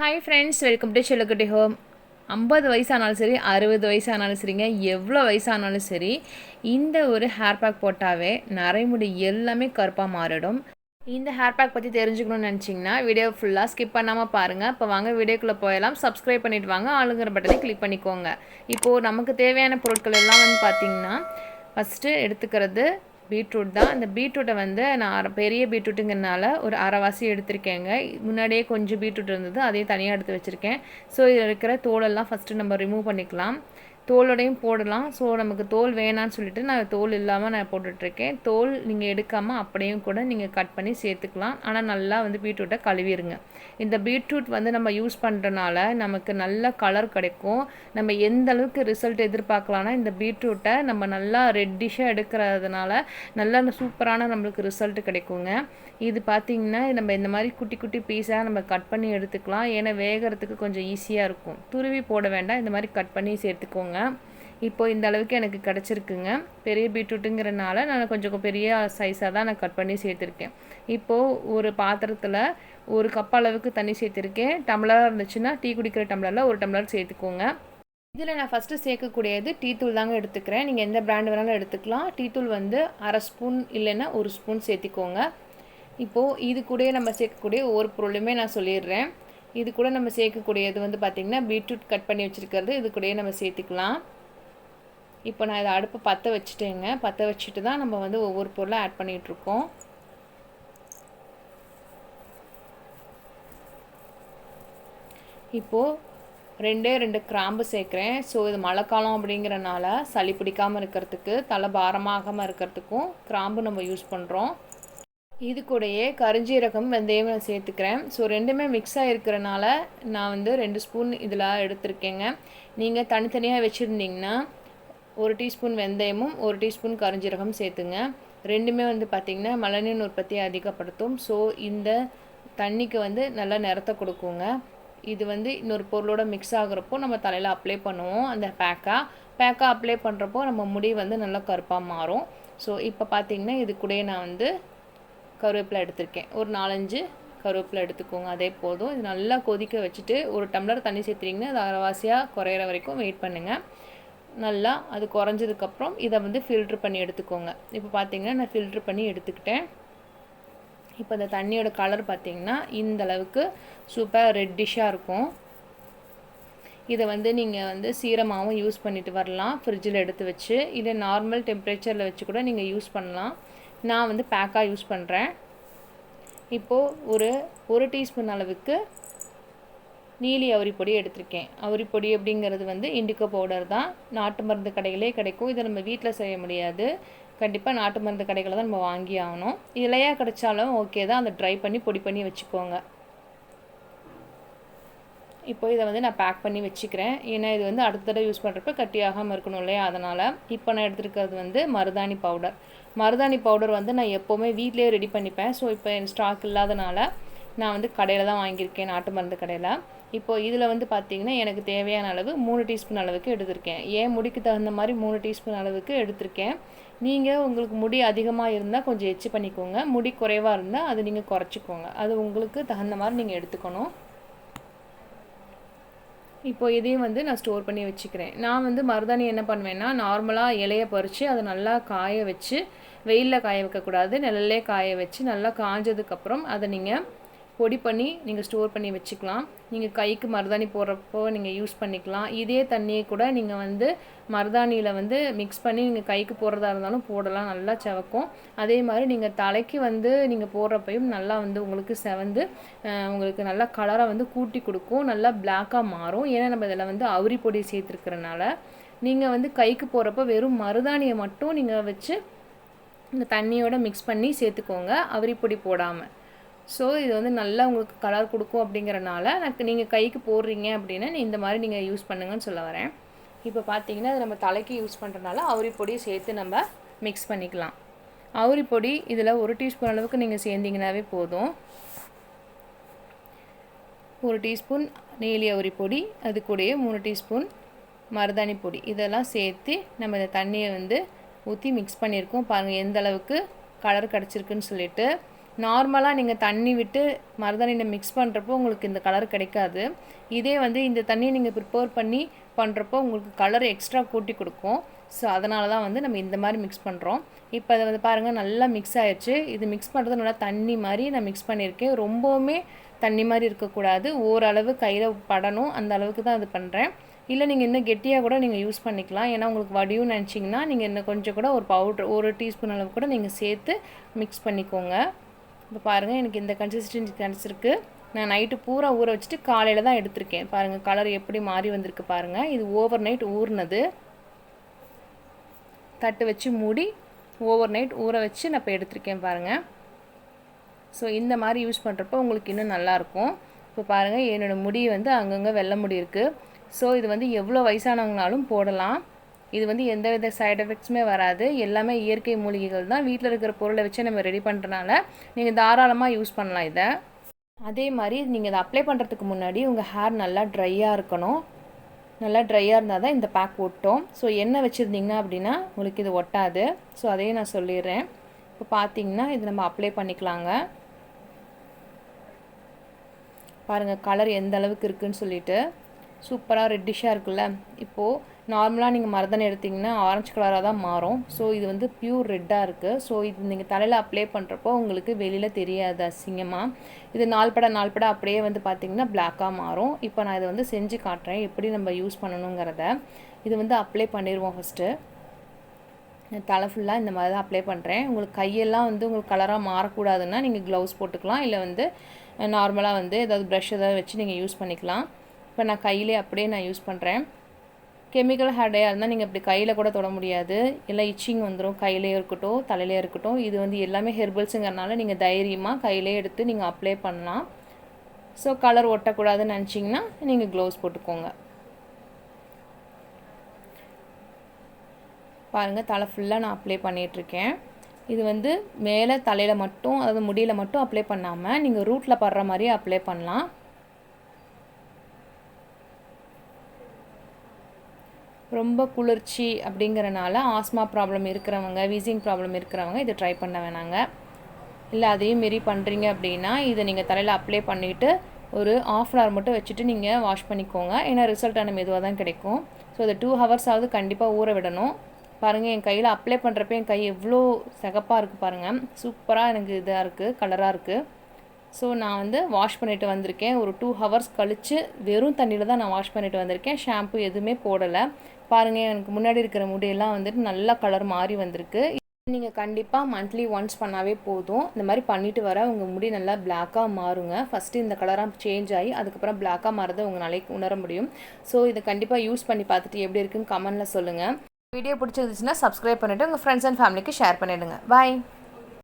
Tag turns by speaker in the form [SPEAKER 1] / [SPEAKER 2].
[SPEAKER 1] Hi friends welcome to Chellakutti home ஐம்பது வயசானாலும் சரி அறுபது வயசானாலும் சரிங்க. எவ்வளோ வயசானாலும் சரி இந்த ஒரு ஹேர் பேக் போட்டாவே நரைமுடி எல்லாமே கருப்பாக மாறிடும். இந்த ஹேர் பேக் பற்றி தெரிஞ்சுக்கணும்னு நினச்சிங்கன்னா வீடியோ ஃபுல்லாக ஸ்கிப் பண்ணாமல் பாருங்கள் இப்போ வாங்க வீடியோக்குள்ளே போயலாம். சப்ஸ்கிரைப் பண்ணிட்டு வாங்க. ஆளுங்கிற பட்டனை கிளிக் பண்ணிக்கோங்க. இப்போது நமக்கு தேவையான பொருட்கள் எல்லாம் வந்து பார்த்திங்கன்னா ஃபஸ்ட்டு எடுத்துக்கிறது பீட்ரூட் தான். இந்த பீட்ரூட்டை வந்து நான் பெரிய பீட்ரூட்டுங்கிறனால ஒரு அரைவாசி எடுத்திருக்கேங்க. முன்னாடியே கொஞ்சம் பீட்ரூட் இருந்தது அதையும் தனியாக எடுத்து வச்சுருக்கேன். ஸோ இதில் இருக்கிற தோலெல்லாம் ஃபஸ்ட்டு நம்ம ரிமூவ் பண்ணிக்கலாம். தோலோடையும் போடலாம். ஸோ நமக்கு தோல் வேணான்னு சொல்லிட்டு நான் தோல் இல்லாமல் நான் போட்டுட்ருக்கேன். தோல் நீங்கள் எடுக்காமல் அப்படியும் கூட நீங்கள் கட் பண்ணி சேர்த்துக்கலாம். ஆனால் நல்லா வந்து பீட்ரூட்டை கழுவிடுங்க இந்த பீட்ரூட் வந்து நம்ம யூஸ் பண்ணுறனால நமக்கு நல்ல கலர் கிடைக்கும். நம்ம எந்த அளவுக்கு ரிசல்ட் எதிர்பார்க்கலாம்னா இந்த பீட்ரூட்டை நம்ம நல்லா ரெட்டிஷாக எடுக்கிறதுனால நல்ல சூப்பரான நம்மளுக்கு ரிசல்ட் கிடைக்குங்க. இது பார்த்திங்கன்னா நம்ம இந்த மாதிரி குட்டி குட்டி பீஸாக நம்ம கட் பண்ணி எடுத்துக்கலாம். ஏன்னா வேகிறதுக்கு கொஞ்சம் ஈஸியாக இருக்கும். துருவி போட வேண்டாம். இந்த மாதிரி கட் பண்ணி சேர்த்துக்கோங்க. இப்போ இந்த அளவுக்கு எனக்கு கிடச்சிருக்குங்க. பெரிய பீட்ரூட்டுங்கிறனால நான் கொஞ்சம் பெரிய சைஸாக தான் நான் கட் பண்ணி சேர்த்துருக்கேன். இப்போது ஒரு பாத்திரத்தில் ஒரு கப் அளவுக்கு தண்ணி சேர்த்துருக்கேன். டம்ளராக இருந்துச்சுன்னா டீ குடிக்கிற டம்ளரில் ஒரு டம்ளர் சேர்த்துக்கோங்க. இதில் நான் ஃபஸ்ட்டு சேர்க்கக்கூடியது டீ தூள் தாங்க எடுத்துக்கிறேன். நீங்கள் எந்த பிராண்ட் வேணாலும் எடுத்துக்கலாம். டீ தூள் வந்து அரை ஸ்பூன் இல்லைன்னா ஒரு ஸ்பூன் சேர்த்திக்கோங்க. இப்போது இது கூட நம்ம சேர்க்கக்கூடிய ஒவ்வொரு பொருளுமே நான் சொல்லிடுறேன். இது கூட நம்ம சேர்க்கக்கூடியது வந்து பார்த்திங்கன்னா பீட்ரூட் கட் பண்ணி வச்சுருக்கிறது. இது கூடயே நம்ம சேர்த்துக்கலாம். இப்போ நான் இதை அடுப்பை பற்ற வச்சுட்டேங்க. பற்ற வச்சுட்டு தான் நம்ம வந்து ஒவ்வொரு பொருளும் ஆட் பண்ணிகிட்ருக்கோம் இப்போது ரெண்டே ரெண்டு கிராம்பு சேர்க்குறேன். ஸோ இது மழை காலம் அப்படிங்கிறனால சளி பிடிக்காமல் இருக்கிறதுக்கு தலை பாரமாகாமல் இருக்கிறதுக்கும் கிராம்பு நம்ம யூஸ் பண்ணுறோம் இது கூடயே கரிஞ்சீரகம் வெந்தயம் நான் சேர்த்துக்கிறேன். ஸோ ரெண்டுமே மிக்ஸ் ஆகிருக்கிறனால நான் வந்து ரெண்டு ஸ்பூன் இதில் எடுத்திருக்கேங்க. நீங்கள் தனித்தனியாக வச்சுருந்தீங்கன்னா ஒரு டீஸ்பூன் வெந்தயமும் ஒரு டீஸ்பூன் கரிஞ்சீரகம் சேர்த்துங்க. ரெண்டுமே வந்து பார்த்திங்கன்னா மலனின் உற்பத்தியை அதிகப்படுத்தும். ஸோ இந்த தண்ணிக்கு வந்து நல்லா நிறத்தை கொடுக்குங்க. இது வந்து இன்னொரு பொருளோட மிக்ஸ் ஆகுறப்போ நம்ம தலையில் அப்ளை பண்ணுவோம். அந்த பேக்காக பேக்காக அப்ளை பண்ணுறப்போ நம்ம முடி வந்து நல்லா கருப்பாக மாறும். ஸோ இப்போ பார்த்திங்கன்னா இது கூட நான் வந்து கருவேப்பிலை எடுத்திருக்கேன். ஒரு நாலஞ்சு கருவேப்பிலை எடுத்துக்கோங்க அதே போதும். இது நல்லா கொதிக்க வச்சுட்டு ஒரு டம்ளர் தண்ணி சேர்த்துறீங்கன்னா அது அரைவாசியாக குறையிற வரைக்கும் வெயிட் பண்ணுங்கள் நல்லா அது குறைஞ்சதுக்கப்புறம் இதை வந்து ஃபில்ட்ரு பண்ணி எடுத்துக்கோங்க. இப்போ பார்த்தீங்கன்னா நான் ஃபில்ட்ரு பண்ணி எடுத்துக்கிட்டேன். இப்போ இந்த தண்ணியோட கலர் பார்த்திங்கன்னா இந்த அளவுக்கு சூப்பர் ரெட்டிஷாக இருக்கும். இதை வந்து நீங்கள் வந்து சீரமாகவும் யூஸ் பண்ணிட்டு வரலாம். ஃப்ரிட்ஜில் எடுத்து வச்சு இதை நார்மல் டெம்பரேச்சரில் வச்சு கூட நீங்கள் யூஸ் பண்ணலாம். நான் வந்து பேக்காக யூஸ் பண்ணுறேன். இப்போது ஒரு ஒரு டீஸ்பூன் அளவுக்கு நீலி அவரி பொடி எடுத்திருக்கேன். அவரி பொடி அப்படிங்கிறது வந்து இண்டிகோ பவுடர் தான். நாட்டு மருந்து கடையிலே கிடைக்கும். இதை நம்ம வீட்டில் செய்ய முடியாது. கண்டிப்பாக நாட்டு மருந்து கடைகளை தான் நம்ம வாங்கி ஆகணும். இலையாக கிடைச்சாலும் ஓகே தான். அதை ட்ரை பண்ணி பொடி பண்ணி வச்சுக்கோங்க. இப்போ இதை வந்து நான் பேக் பண்ணி வச்சுக்கிறேன். ஏன்னா இது வந்து அடுத்த தடவை யூஸ் பண்ணுறப்ப கட்டியாகாமல் இருக்கணும் இல்லையா? அதனால் இப்போ நான் எடுத்துருக்கிறது வந்து மருதாணி பவுடர் மருதாணி பவுடர் வந்து நான் எப்போவுமே வீட்லேயே ரெடி பண்ணிப்பேன். ஸோ இப்போ என் ஸ்டாக் இல்லாதனால நான் வந்து கடையில் தான் வாங்கியிருக்கேன் நாட்டு மருந்து கடையில். இப்போது இதில் வந்து பார்த்திங்கன்னா எனக்கு தேவையான அளவு மூணு டீஸ்பூன் அளவுக்கு எடுத்திருக்கேன். ஏன் முடிக்கு தகுந்த மாதிரி மூணு டீஸ்பூன் அளவுக்கு எடுத்திருக்கேன். நீங்கள் உங்களுக்கு முடி அதிகமாக இருந்தால் கொஞ்சம் எச்சு பண்ணிக்கோங்க. முடி குறைவாக இருந்தால் அது நீங்கள் குறைச்சிக்கோங்க. அது உங்களுக்கு தகுந்த மாதிரி நீங்கள் எடுத்துக்கணும். இப்போ இதையும் வந்து நான் ஸ்டோர் பண்ணி வச்சுக்கிறேன். நான் வந்து மருதாணி என்ன பண்ணுவேன்னா நார்மலாக இலையை பறித்து அதை நல்லா காய வச்சு வெயிலில் காய வைக்கக்கூடாது. நிழல்லே காய வச்சு நல்லா காஞ்சதுக்கப்புறம் அதை நீங்கள் பொடி பண்ணி நீங்கள் ஸ்டோர் பண்ணி வச்சுக்கலாம். நீங்கள் கைக்கு மருதாணி போடுறப்போ நீங்கள் யூஸ் பண்ணிக்கலாம். இதே தண்ணியை கூட நீங்கள் வந்து மருதாணியில் வந்து மிக்ஸ் பண்ணி நீங்கள் கைக்கு போடுறதா இருந்தாலும் போடலாம். நல்லா செவக்கும். அதே மாதிரி நீங்கள் தலைக்கு வந்து நீங்கள் போடுறப்பையும் நல்லா வந்து உங்களுக்கு செவந்து உங்களுக்கு நல்லா கலரை வந்து கூட்டி கொடுக்கும். நல்லா பிளாக்காக மாறும். ஏன்னா நம்ம இதில் வந்து அவுரி பொடி சேர்த்துருக்கிறனால நீங்கள் வந்து கைக்கு போகிறப்ப வெறும் மருதாணியை மட்டும் நீங்கள் வச்சு இந்த தண்ணியோட மிக்ஸ் பண்ணி சேர்த்துக்கோங்க. அவரி பொடி போடாமல் ஸோ இது வந்து நல்லா உங்களுக்கு கலர் கொடுக்கும் அப்படிங்கிறனால எனக்கு நீங்கள் கைக்கு போடுறீங்க அப்படின்னா இந்த மாதிரி நீங்கள் யூஸ் பண்ணுங்கன்னு சொல்ல வரேன். இப்போ பார்த்தீங்கன்னா அது நம்ம தலைக்கு யூஸ் பண்ணுறதுனால அவுரி பொடியை சேர்த்து நம்ம மிக்ஸ் பண்ணிக்கலாம். அவுரி பொடி இதில் ஒரு டீஸ்பூன் அளவுக்கு நீங்கள் சேர்ந்தீங்கனாவே போதும். ஒரு டீஸ்பூன் நீலி அவுரி பொடி அது கூடயே மூணு டீஸ்பூன் மருதாணி பொடி. இதெல்லாம் சேர்த்து நம்ம இந்த தண்ணியை வந்து ஊற்றி மிக்ஸ் பண்ணியிருக்கோம் பாருங்கள் எந்த அளவுக்கு கலர் கிடச்சிருக்குன்னு சொல்லிட்டு. நார்மலாக நீங்கள் தண்ணி விட்டு மருதாணியில் மிக்ஸ் பண்ணுறப்போ உங்களுக்கு இந்த கலர் கிடைக்காது. இதே வந்து இந்த தண்ணியை நீங்கள் ப்ரிப்பேர் பண்ணி பண்ணுறப்போ உங்களுக்கு கலர் எக்ஸ்ட்ரா கூட்டி கொடுக்கும். ஸோ அதனால தான் வந்து நம்ம இந்த மாதிரி மிக்ஸ் பண்ணுறோம் இப்போ அதை வந்து பாருங்கள் நல்லா மிக்ஸ் ஆயிடுச்சு. இது மிக்ஸ் பண்ணுறது நல்லா தண்ணி மாதிரி நான் மிக்ஸ் பண்ணியிருக்கேன். ரொம்பவுமே தண்ணி மாதிரி இருக்கக்கூடாது. ஓரளவு கையில் படணும். அந்த அளவுக்கு தான் இது பண்ணுறேன் இல்லை நீங்கள் இன்னும் கெட்டியாக கூட நீங்கள் யூஸ் பண்ணிக்கலாம். ஏன்னா உங்களுக்கு வடியும் நினச்சிங்கன்னா நீங்கள் இன்னும் கொஞ்சம் கூட ஒரு பவுட்ரு ஒரு டீஸ்பூன் அளவு கூட நீங்கள் சேர்த்து மிக்ஸ் பண்ணிக்கோங்க. இப்போ பாருங்கள் எனக்கு இந்த கன்சிஸ்டன்சி கிடச்சிருக்கு. நான் நைட்டு பூரா ஊற வச்சுட்டு காலையில் தான் எடுத்திருக்கேன். பாருங்கள் கலர் எப்படி மாறி வந்திருக்கு பாருங்கள் இது ஓவர் நைட் ஊறினது. தட்டு வச்சு மூடி ஓவர் நைட் ஊற வச்சு நான் இப்போ எடுத்திருக்கேன் பாருங்கள் ஸோ இந்த மாதிரி யூஸ் பண்ணுறப்போ உங்களுக்கு இன்னும் நல்லாயிருக்கும் இப்போ பாருங்கள் என்னோடய முடி வந்து அங்கங்கே வெள்ளை முடி இருக்குது ஸோ இது வந்து எவ்வளோ வயசானவங்கனாலும் போடலாம். இது வந்து எந்த வித சைட் எஃபெக்ட்ஸுமே வராது. எல்லாமே இயற்கை மூலிகைகள் தான். வீட்டில் இருக்கிற பொருளை வச்சு நம்ம ரெடி பண்ணுறனால நீங்கள் தாராளமாக யூஸ் பண்ணலாம் இதை. அதே மாதிரி நீங்கள் இதை அப்ளை பண்ணுறதுக்கு முன்னாடி உங்கள் ஹேர் நல்லா ட்ரையாக இருக்கணும். நல்லா ட்ரையாக இருந்தால் தான் இந்த பேக் ஒட்டும். ஸோ எண்ணெய் வச்சுருந்தீங்கன்னா அப்படின்னா உங்களுக்கு இது ஒட்டாது. ஸோ அதையும் நான் சொல்லிடுறேன். இப்போ பார்த்தீங்கன்னா இது நம்ம அப்ளை பண்ணிக்கலாங்க. பாருங்கள் கலர் எந்த அளவுக்கு இருக்குதுன்னு சொல்லிட்டு. சூப்பராக ரெட்டிஷாக இருக்குல்ல. இப்போது நார்மலாக நீங்கள் மருதனை எடுத்திங்கன்னா ஆரஞ்சு கலராக தான் மாறும். ஸோ இது வந்து ப்யூர் ரெட்டாக இருக்குது ஸோ இது நீங்கள் தலையில் அப்ளை பண்ணுறப்போ உங்களுக்கு வெளியில் தெரியாது அசிங்கமாக இது நாள்பட நாள்பட அப்படியே வந்து பார்த்திங்கன்னா பிளாக்காக மாறும். இப்போ நான் இதை வந்து செஞ்சு காட்டுறேன். எப்படி நம்ம யூஸ் பண்ணணுங்கிறத. இது வந்து அப்ளை பண்ணிடுவோம் ஃபஸ்ட்டு தலை ஃபுல்லாக இந்த மாதிரி தான் அப்ளை பண்ணுறேன் உங்களுக்கு கையெல்லாம் வந்து உங்களுக்கு கலராக மாறக்கூடாதுன்னா நீங்கள் க்ளவுஸ் போட்டுக்கலாம். இல்லை வந்து நார்மலாக வந்து ஏதாவது ப்ரஷ் ஏதாவது வச்சு நீங்கள் யூஸ் பண்ணிக்கலாம். இப்போ நான் கையிலே அப்படியே நான் யூஸ் பண்ணுறேன். கெமிக்கல் ஹேர்டையாக இருந்தால் நீங்கள் இப்படி கையில் கூட தொட முடியாது. இல்லை இச்சிங் வந்துடும் கையிலே இருக்கட்டும் தலையிலே இருக்கட்டும். இது வந்து எல்லாமே ஹெர்பல்ஸுங்கிறனால நீங்கள் தைரியமாக கையிலே எடுத்து நீங்கள் அப்ளை பண்ணலாம். ஸோ கலர் ஒட்டக்கூடாதுன்னு நினச்சிங்கன்னா நீங்கள் க்ளவுஸ் போட்டுக்கோங்க. பாருங்கள் தலை ஃபுல்லாக நான் அப்ளை பண்ணிகிட்ருக்கேன். இது வந்து மேலே தலையில் மட்டும் அதாவது முடியில் மட்டும் அப்ளை பண்ணாமல் நீங்கள் ரூட்டில் படுற மாதிரி அப்ளை பண்ணலாம். ரொம்ப குளிர்ச்சி அப்படிங்கிறனால ஆஸ்மா ப்ராப்ளம் இருக்கிறவங்க வீசிங் ப்ராப்ளம் இருக்கிறவங்க இதை ட்ரை பண்ண வேணாங்க. இல்லை அதையும் மாரி பண்ணுறீங்க அப்படின்னா இதை நீங்கள் தலையில் அப்ளை பண்ணிவிட்டு ஒரு ஆஃப் அன் ஹவர் மட்டும் வச்சுட்டு நீங்கள் வாஷ் பண்ணிக்கோங்க. ஏன்னா ரிசல்ட் ஆனால் மெதுவாக தான் கிடைக்கும். ஸோ அதை டூ ஹவர்ஸாவது கண்டிப்பாக ஊற விடணும். பாருங்கள் என் கையில் அப்ளை பண்ணுறப்ப என் கை எவ்வளோ சிகப்பாக இருக்குது பாருங்கள் சூப்பராக எனக்கு இதாக இருக்குது கலராக இருக்குது ஸோ நான் வந்து வாஷ் பண்ணிவிட்டு வந்திருக்கேன். ஒரு டூ ஹவர்ஸ் கழித்து வெறும் தண்ணியில் தான் நான் வாஷ் பண்ணிவிட்டு வந்திருக்கேன். ஷாம்பு எதுவுமே போடலை. பாருங்கள் எனக்கு முன்னாடி இருக்கிற முடியெல்லாம் வந்துட்டு நல்லா கலர் மாறி வந்திருக்கு. நீங்கள் கண்டிப்பாக மந்த்லி ஒன்ஸ் பண்ணாவே போதும். இந்த மாதிரி பண்ணிட்டு வர உங்கள் முடி நல்லா பிளாக்காக மாறுங்க. ஃபஸ்ட்டு இந்த கலராக சேஞ்ச் ஆகி அதுக்கப்புறம் பிளாக்காக மாறதை உங்களால் உணர முடியும். ஸோ இதை கண்டிப்பாக யூஸ் பண்ணி பார்த்துட்டு எப்படி இருக்குன்னு கமெண்டில் சொல்லுங்கள் வீடியோ பிடிச்சிருந்துச்சுன்னா சப்ஸ்கிரைப் பண்ணிவிட்டு உங்கள் ஃப்ரெண்ட்ஸ் அண்ட் ஃபேமிலிக்கு ஷேர் பண்ணிவிடுங்க பாய்